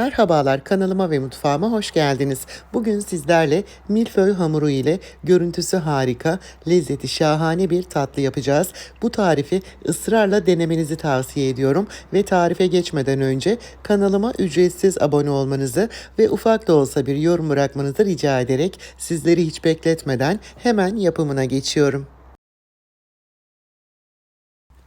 Merhabalar kanalıma ve mutfağıma hoş geldiniz. Bugün sizlerle milföy hamuru ile görüntüsü harika, lezzeti şahane bir tatlı yapacağız. Bu tarifi ısrarla denemenizi tavsiye ediyorum ve tarife geçmeden önce kanalıma ücretsiz abone olmanızı ve ufak da olsa bir yorum bırakmanızı rica ederek sizleri hiç bekletmeden hemen yapımına geçiyorum.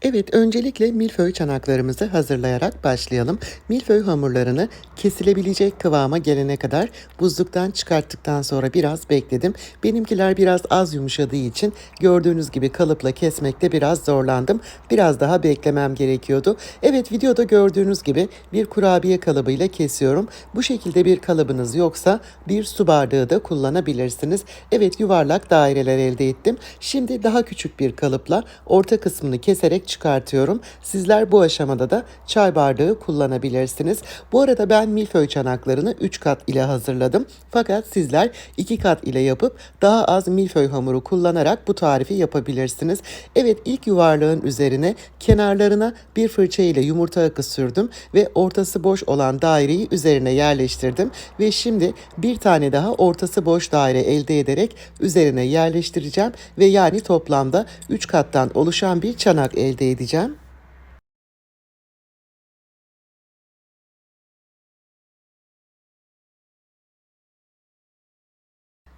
Evet, öncelikle milföy çanaklarımızı hazırlayarak başlayalım. Milföy hamurlarını kesilebilecek kıvama gelene kadar buzluktan çıkarttıktan sonra biraz bekledim. Benimkiler biraz az yumuşadığı için gördüğünüz gibi kalıpla kesmekte biraz zorlandım. Biraz daha beklemem gerekiyordu. Evet, videoda gördüğünüz gibi bir kurabiye kalıbıyla kesiyorum. Bu şekilde bir kalıbınız yoksa bir su bardağı da kullanabilirsiniz. Evet, yuvarlak daireler elde ettim. Şimdi daha küçük bir kalıpla orta kısmını keserek çıkartıyorum. Sizler bu aşamada da çay bardağı kullanabilirsiniz. Bu arada ben milföy çanaklarını 3 kat ile hazırladım. Fakat sizler 2 kat ile yapıp daha az milföy hamuru kullanarak bu tarifi yapabilirsiniz. Evet ilk yuvarlağın üzerine kenarlarına bir fırça ile yumurta akı sürdüm ve ortası boş olan daireyi üzerine yerleştirdim ve şimdi bir tane daha ortası boş daire elde ederek üzerine yerleştireceğim ve yani toplamda 3 kattan oluşan bir çanak elde edeceğim.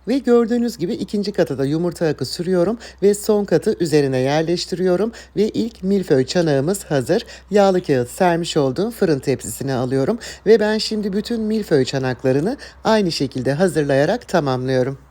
Ve gördüğünüz gibi ikinci kata da yumurta akı sürüyorum ve son katı üzerine yerleştiriyorum ve ilk milföy çanağımız hazır. Yağlı kağıt sermiş olduğum fırın tepsisine alıyorum ve ben şimdi bütün milföy çanaklarını aynı şekilde hazırlayarak tamamlıyorum.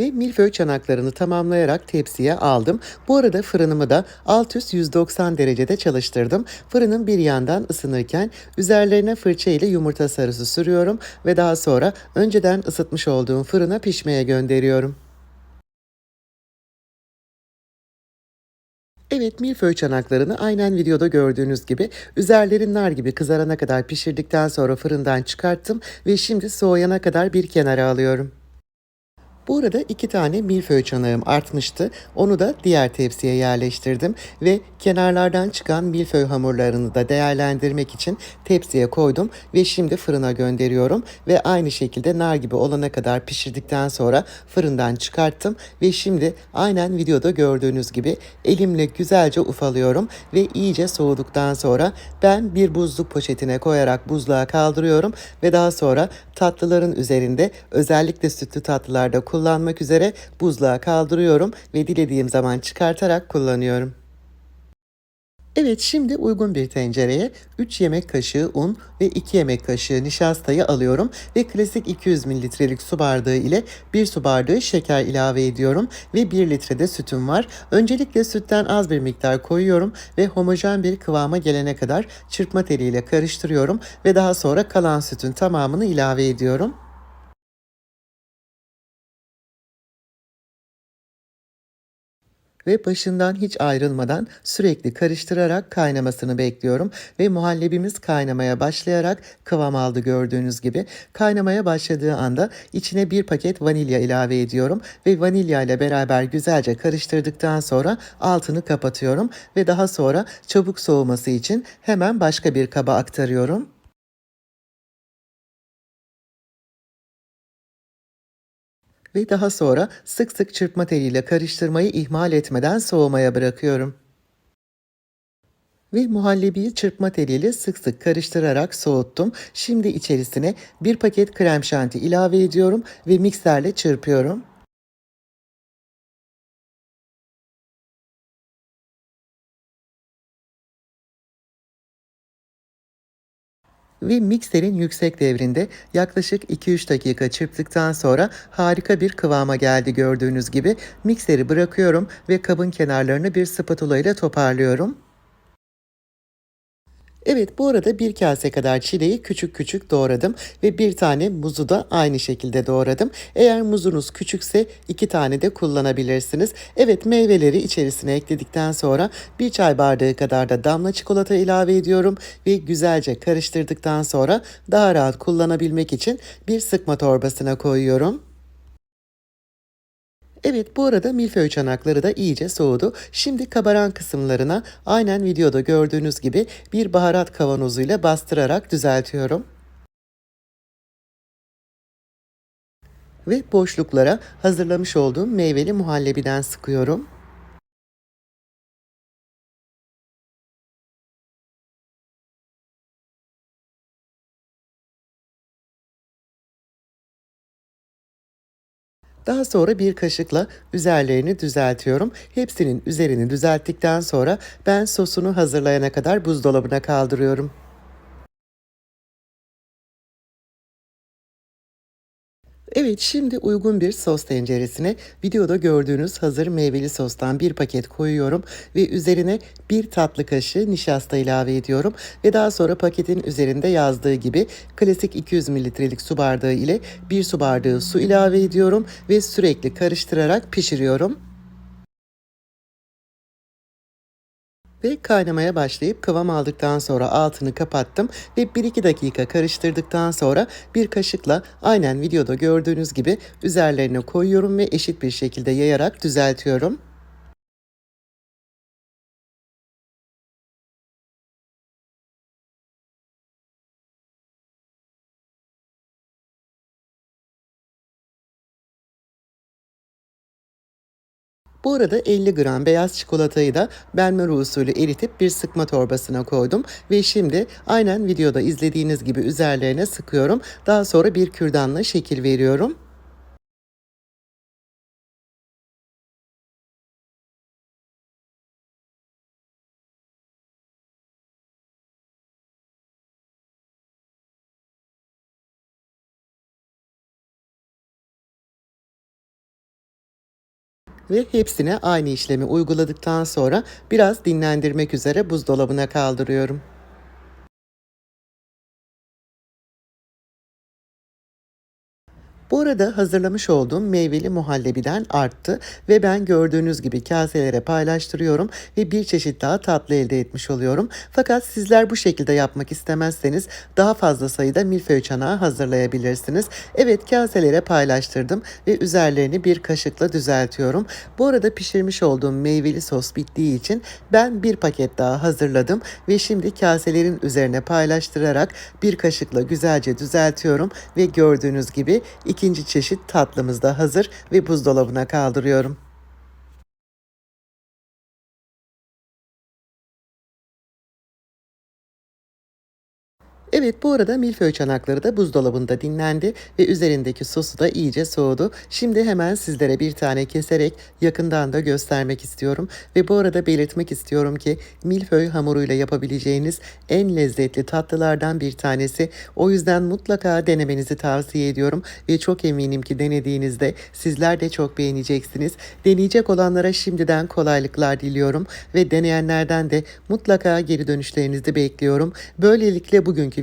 Ve milföy çanaklarını tamamlayarak tepsiye aldım. Bu arada fırınımı da alt üst 190 derecede çalıştırdım. Fırının bir yandan ısınırken üzerlerine fırça ile yumurta sarısı sürüyorum ve daha sonra önceden ısıtmış olduğum fırına pişmeye gönderiyorum. Evet milföy çanaklarını aynen videoda gördüğünüz gibi üzerleri nar gibi kızarana kadar pişirdikten sonra fırından çıkarttım ve şimdi soğuyana kadar bir kenara alıyorum. Bu arada iki tane milföy çanağım artmıştı. Onu da diğer tepsiye yerleştirdim ve kenarlardan çıkan milföy hamurlarını da değerlendirmek için tepsiye koydum ve şimdi fırına gönderiyorum ve aynı şekilde nar gibi olana kadar pişirdikten sonra fırından çıkarttım ve şimdi aynen videoda gördüğünüz gibi elimle güzelce ufalıyorum ve iyice soğuduktan sonra ben bir buzluk poşetine koyarak buzluğa kaldırıyorum ve daha sonra tatlıların üzerinde özellikle sütlü tatlılarda kullanmak üzere buzluğa kaldırıyorum ve dilediğim zaman çıkartarak kullanıyorum. Evet şimdi uygun bir tencereye 3 yemek kaşığı un ve 2 yemek kaşığı nişastayı alıyorum ve klasik 200 mililitrelik su bardağı ile 1 su bardağı şeker ilave ediyorum ve 1 litre de sütüm var. Öncelikle sütten az bir miktar koyuyorum ve homojen bir kıvama gelene kadar çırpma teliyle karıştırıyorum ve daha sonra kalan sütün tamamını ilave ediyorum. Ve başından hiç ayrılmadan sürekli karıştırarak kaynamasını bekliyorum ve muhallebimiz kaynamaya başlayarak kıvam aldı gördüğünüz gibi. Kaynamaya başladığı anda içine bir paket vanilya ilave ediyorum ve vanilya ile beraber güzelce karıştırdıktan sonra altını kapatıyorum ve daha sonra çabuk soğuması için hemen başka bir kaba aktarıyorum. Ve daha sonra sık sık çırpma teliyle karıştırmayı ihmal etmeden soğumaya bırakıyorum. Ve muhallebiyi çırpma teliyle sık sık karıştırarak soğuttum. Şimdi içerisine bir paket krem şanti ilave ediyorum ve mikserle çırpıyorum. Ve mikserin yüksek devrinde yaklaşık 2-3 dakika çırptıktan sonra harika bir kıvama geldi gördüğünüz gibi. Mikseri bırakıyorum ve kabın kenarlarını bir spatula ile toparlıyorum. Evet bu arada bir kase kadar çileği küçük küçük doğradım ve bir tane muzu da aynı şekilde doğradım. Eğer muzunuz küçükse iki tane de kullanabilirsiniz. Evet meyveleri içerisine ekledikten sonra bir çay bardağı kadar da damla çikolata ilave ediyorum ve güzelce karıştırdıktan sonra daha rahat kullanabilmek için bir sıkma torbasına koyuyorum. Evet bu arada milföy çanakları da iyice soğudu. Şimdi kabaran kısımlarına aynen videoda gördüğünüz gibi bir baharat kavanozuyla bastırarak düzeltiyorum. Ve boşluklara hazırlamış olduğum meyveli muhallebiden sıkıyorum. Daha sonra bir kaşıkla üzerlerini düzeltiyorum. Hepsinin üzerini düzelttikten sonra ben sosunu hazırlayana kadar buzdolabına kaldırıyorum. Evet şimdi uygun bir sos tenceresine videoda gördüğünüz hazır meyveli sostan bir paket koyuyorum ve üzerine bir tatlı kaşığı nişasta ilave ediyorum ve daha sonra paketin üzerinde yazdığı gibi klasik 200 mililitrelik su bardağı ile bir su bardağı su ilave ediyorum ve sürekli karıştırarak pişiriyorum. Ve kaynamaya başlayıp kıvam aldıktan sonra altını kapattım ve 1-2 dakika karıştırdıktan sonra bir kaşıkla aynen videoda gördüğünüz gibi üzerlerine koyuyorum ve eşit bir şekilde yayarak düzeltiyorum. Bu arada 50 gram beyaz çikolatayı da benmari usulü eritip bir sıkma torbasına koydum ve şimdi aynen videoda izlediğiniz gibi üzerlerine sıkıyorum. Daha sonra bir kürdanla şekil veriyorum. Ve hepsine aynı işlemi uyguladıktan sonra biraz dinlendirmek üzere buzdolabına kaldırıyorum. Bu arada hazırlamış olduğum meyveli muhallebiden arttı ve ben gördüğünüz gibi kaselere paylaştırıyorum ve bir çeşit daha tatlı elde etmiş oluyorum. Fakat sizler bu şekilde yapmak istemezseniz daha fazla sayıda milföy çanağı hazırlayabilirsiniz. Evet kaselere paylaştırdım ve üzerlerini bir kaşıkla düzeltiyorum. Bu arada pişirmiş olduğum meyveli sos bittiği için ben bir paket daha hazırladım ve şimdi kaselerin üzerine paylaştırarak bir kaşıkla güzelce düzeltiyorum ve gördüğünüz gibi iki İkinci çeşit tatlımız da hazır ve buzdolabına kaldırıyorum. Evet bu arada milföy çanakları da buzdolabında dinlendi ve üzerindeki sosu da iyice soğudu. Şimdi hemen sizlere bir tane keserek yakından da göstermek istiyorum. Ve bu arada belirtmek istiyorum ki milföy hamuruyla yapabileceğiniz en lezzetli tatlılardan bir tanesi. O yüzden mutlaka denemenizi tavsiye ediyorum ve çok eminim ki denediğinizde sizler de çok beğeneceksiniz. Deneyecek olanlara şimdiden kolaylıklar diliyorum ve deneyenlerden de mutlaka geri dönüşlerinizi bekliyorum. Böylelikle bugünkü